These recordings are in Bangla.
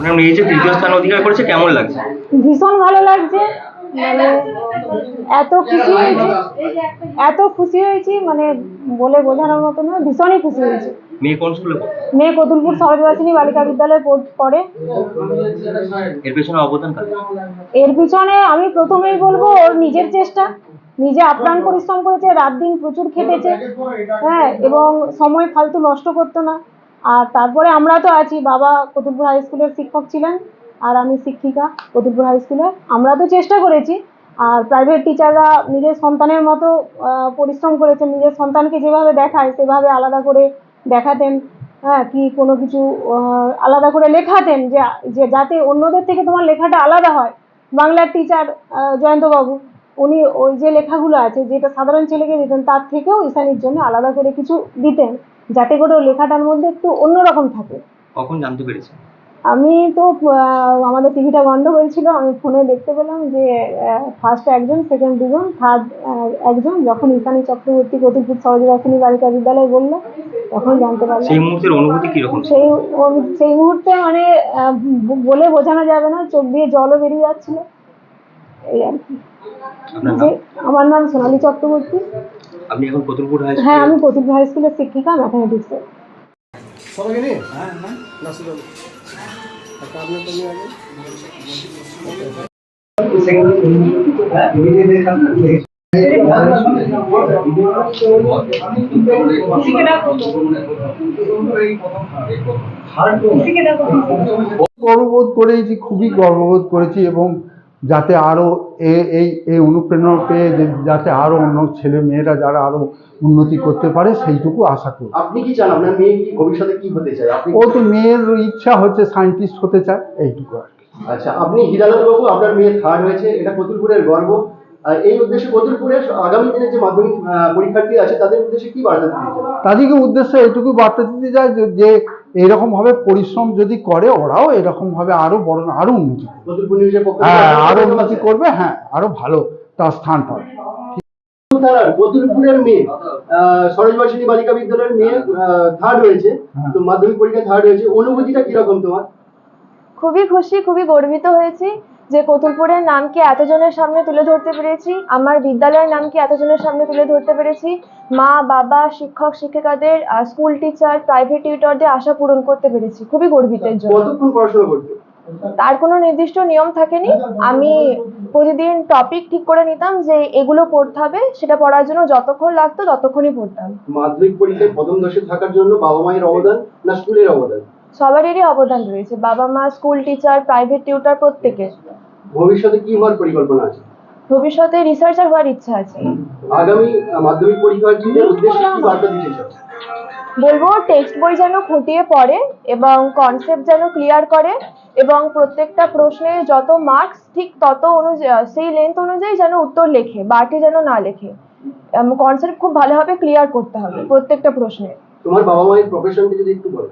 মানে এই যে তৃতীয় স্থান অধিকার করেছে কেমন লাগছে? ভীষণ ভালো লাগছে। মানে এত খুশি হয়েছি। এত খুশি হয়েছি মানে বলে বোঝানোর মতো নয় ভীষণই খুশি হয়েছি। মেয়ে কোন স্কুলে মেয়ে কতুলপুর সরোজবাসিনী বালিকা বিদ্যালয়ে পড়ে এর পেছনে অবদান এর পিছনে আমি প্রথমেই বলব ওর নিজের চেষ্টা। নিজে আপ্রাণ পরিশ্রম করেছে রাত দিন প্রচুর খেটেছে। হ্যাঁ এবং সময় ফালতু নষ্ট করতো না। আর তারপরে আমরা তো আছি, বাবা কতুলপুর হাই স্কুলের শিক্ষক ছিলেন আর আমি শিক্ষিকা কতুলপুর হাই স্কুলে আমরা তো চেষ্টা করেছি, আর প্রাইভেট টিচাররা নিজের সন্তানের মতো পরিশ্রম করেছেন, নিজের সন্তানকে যেভাবে দেখায়, সেভাবে আলাদা করে দেখাতেন হ্যাঁ কি কোনো কিছু আলাদা করে লেখাতেন যে যে যাতে অন্যদের থেকে তোমার লেখাটা আলাদা হয়। বাংলার টিচার জয়ন্তবাবু, উনি ওই যে লেখাগুলো আছে, যেটা সাধারণ ছেলেকে দিতেন, তার থেকেও ঈশানীর জন্য আলাদা করে কিছু দিতেন। যাতে করে ওর লেখাটার মধ্যে একটু অন্যরকম থাকে। কখন জানতে পেরেছে আমি তো আমাদের টিভিটা বন্ধ হয়েছিল আমি ফোনে দেখতে পেলাম যে ফার্স্ট একজন সেকেন্ড দুজন থার্ড একজন যখন ঈশানী চক্রবর্তী কতুলপুর সরোজবাসিনী বালিকা বিদ্যালয় বলল তখন জানতে পারলাম। সেই মুহূর্তের অনুভূতি কীরকম? সেই সেই মুহূর্তে মানে বলে বোঝানো যাবে না চোখ দিয়ে জলও বেরিয়ে যাচ্ছিল। এই আর কি। আমার নাম সোনালী চক্রবর্তী। আপনি এখন কতুলপুর হাই হ্যাঁ আমি কতুলপুর হাই স্কুলের শিক্ষিকা ম্যাথামেটিক্সের সবাইকে নিয়ে? হ্যাঁ হ্যাঁ নিয়ে আগে গর্ববোধ করেছি খুবই গর্ববোধ করেছি এবং যাতে আরও এই এই অনুপ্রেরণা পেয়ে যাতে আরও অন্য ছেলে মেয়েরা যারা আরও উন্নতি করতে পারে সেইটুকু আশা করি। আপনি কি চান আপনার মেয়ে কি ভবিষ্যতে কি হতে চায়? আপনি ও তো মেয়ের ইচ্ছা হচ্ছে সায়েন্টিস্ট হতে চায় এইটুকু আর আচ্ছা আপনি হিরালাল বাবু আপনার মেয়ে থার্ড হয়েছে এটা কতুলপুরের গর্ব। এই উদ্দেশ্যে কতুলপুরের আগামী দিনে যে মাধ্যমিক পরীক্ষার্থী আছে তাদের উদ্দেশ্যে কি বার্তা দিতে? তাদেরকে উদ্দেশ্যে এইটুকু বার্তা দিতে চায় যে- যে এরকমভাবে পরিশ্রম যদি করে ওরাও এরকমভাবে আরও বড় আরও উন্নতি হ্যাঁ আরও উন্নতি করবে হ্যাঁ আরও ভালো তার স্থান পাবে। থানার কতুলপুরের মেয়ে সরোজবাসিনী বালিকা বিদ্যালয়ের মেয়ে থার্ড হয়েছে। হ্যাঁ। তো মাধ্যমিক পরীক্ষা থার্ড হয়েছে। অনুভূতিটা কীরকম তোমার? খুবই খুশি খুবই গর্বিত হয়েছি। যে কতুলপুরের নামকে এতজনের সামনে তুলে ধরতে পেরেছি? আমার বিদ্যালয়ের নামকে এতজনের সামনে তুলে ধরতে পেরেছি? মা বাবা শিক্ষক শিক্ষিকাদের স্কুল টিচার প্রাইভেট টিউটরদের আশা পূরণ করতে পেরেছি। খুবই গর্বিতের জন্য। তার কোনো নির্দিষ্ট নিয়ম থাকেনি। আমি প্রতিদিন টপিক ঠিক করে নিতাম যে এগুলো পড়তে হবে সেটা পড়ার জন্য যতক্ষণ লাগতো ততক্ষণই পড়তাম। মাধ্যমিক পরীক্ষায় প্রথম দশে থাকার জন্য বাবা মায়ের অবদান না স্কুলের অবদান? সবারই অবদান রয়েছে। বাবা মা স্কুল টিচার প্রাইভেট টিউটর প্রত্যেকের। ভবিষ্যতে কি হওয়ার পরিকল্পনা আছে? ভবিষ্যতে রিসার্চার হওয়ার ইচ্ছা আছে। আগামী মাধ্যমিক পরীক্ষার্থীদের উদ্দেশ্যে কি বার্তা দিতে চাও বলব টেক্সট বই যেন খুঁটিয়ে পড়ে এবং কনসেপ্ট যেন ক্লিয়ার করে এবং প্রত্যেকটা প্রশ্নে যত মার্কস ঠিক তত অনুযায়ী সেই লেন্থ অনুযায়ী যেন উত্তর লেখে বাড়তি যেন না লেখে। কনসেপ্ট খুব ভালোভাবে ক্লিয়ার করতে হবে প্রত্যেকটা প্রশ্নে। তোমার বাবা মায়ের প্রফেশনটা যদি একটু বলো।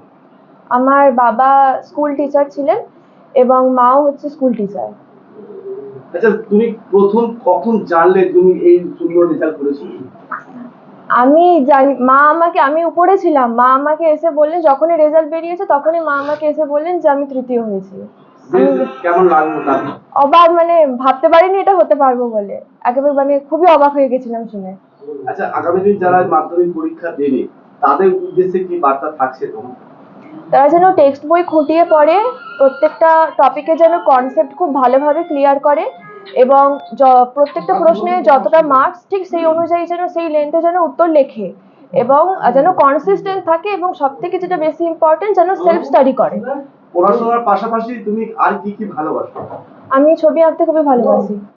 আমার বাবা স্কুল টিচার ছিলেন এবং মাও হচ্ছে স্কুল টিচার আচ্ছা তুমি প্রথম কখন জানলে তুমি এই সুন্দর রেজাল্ট করেছ? আমি জানি মা আমাকে আমি উপরে ছিলাম। মা আমাকে এসে বললেন যখনই রেজাল্ট বেরিয়েছে তখনই মা আমাকে এসে বললেন যে আমি তৃতীয় হয়েছি। কেমন লাগল অবাক মানে ভাবতে পারিনি এটা হতে পারব বলে। একেবারে মানে খুবই অবাক হয়ে গেছিলাম শুনে। আচ্ছা আগামী দিন যারা মাধ্যমিক পরীক্ষা দেবে তাদের উদ্দেশ্যে কি বার্তা থাকছে তোমার? তারা যেন টেক্সট বই খুঁটিয়ে পড়ে প্রত্যেকটা টপিকে যেন কনসেপ্ট খুব ভালোভাবে ক্লিয়ার করে এবং প্রত্যেকটা প্রশ্নে যতটা মার্কস ঠিক সেই অনুযায়ী যেন সেই লেন্থে যেন উত্তর লেখে এবং যেন কনসিস্টেন্ট থাকে এবং সব থেকে যেটা বেশি ইম্পর্টেন্ট যেন সেলফ স্টাডি করে। পড়াশোনার পাশাপাশি তুমি আর কি কি ভালোবাসো? আমি ছবি আঁকতে খুবই ভালোবাসি।